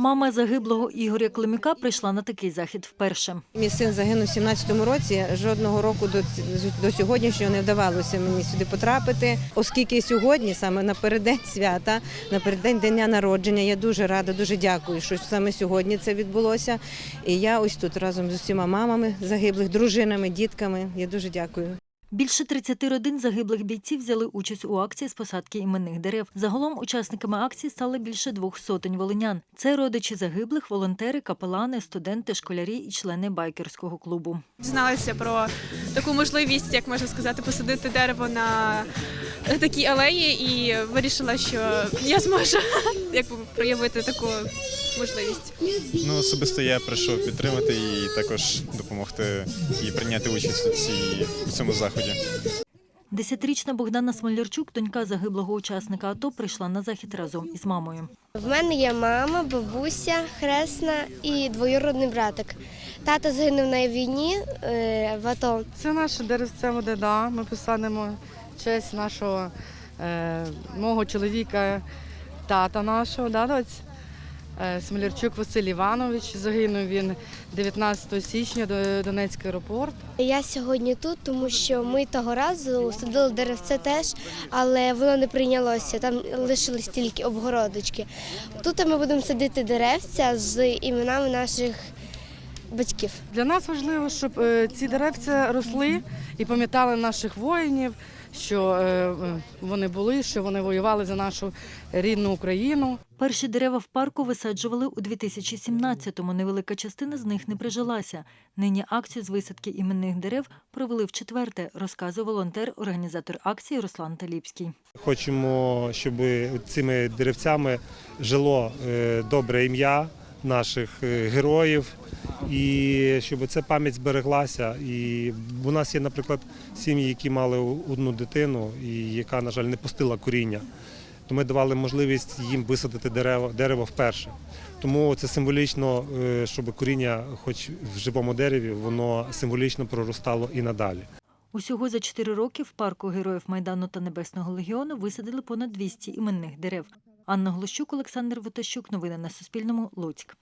Мама загиблого Ігоря Климюка прийшла на такий захід вперше. Мій син загинув у 17-му році. Жодного року до, до сьогоднішнього не вдавалося мені сюди потрапити, оскільки сьогодні, саме напереддень свята, напереддень дня народження, я дуже рада, дуже дякую, що саме сьогодні це відбулося. І я ось тут разом з усіма мамами загиблих, дружинами, дітками. Я дуже дякую. Більше 30 родин загиблих бійців взяли участь у акції з посадки іменних дерев. Загалом учасниками акції стали більше двох сотень волинян. Це родичі загиблих, волонтери, капелани, студенти, школярі і члени байкерського клубу. дізналася про таку можливість, як можна сказати, посадити дерево на такій алеї, і вирішила, що я зможу якби проявити таку можливість. Ну, особисто я прийшов підтримати і також допомогти і прийняти участь у, цій, у цьому заході. Десятирічна Богдана Смолярчук, донька загиблого учасника АТО, прийшла на захід разом із мамою. В мене є мама, бабуся, хресна і двоюродний братик. Тато загинув на війні е, в АТО. Це наше деревце МДДА. Ми посадимо честь нашого е, мого чоловіка, тата нашого, да, доць? Е, Смолярчук Василь Іванович. Загинув він 19 січня до Донецький аеропорт. Я сьогодні тут, тому що ми того разу садили деревце теж, але воно не прийнялося. Там лишились тільки обгородочки. Тут ми будемо садити деревця з іменами наших батьків. Для нас важливо, щоб е, ці деревця росли і пам'ятали наших воїнів, що е, вони були, що вони воювали за нашу рідну Україну. Перші дерева в парку висаджували у 2017-му. Невелика частина з них не прижилася. Нині акцію з висадки іменних дерев провели в четверте, розказує волонтер, організатор акції Руслан Таліпський. Хочемо, щоб цими деревцями жило е, добре ім'я наших героїв, і щоб ця пам'ять збереглася. І у нас є, наприклад, сім'ї, які мали одну дитину, і яка, на жаль, не пустила коріння. То ми давали можливість їм висадити дерево, дерево вперше. Тому це символічно, е, щоб коріння, хоч в живому дереві, воно символічно проростало і надалі. Усього за чотири роки в парку Героїв Майдану та Небесного Легіону висадили понад 200 іменних дерев. Анна Глущук, Олександр Витащук. Новини на Суспільному. Луцьк.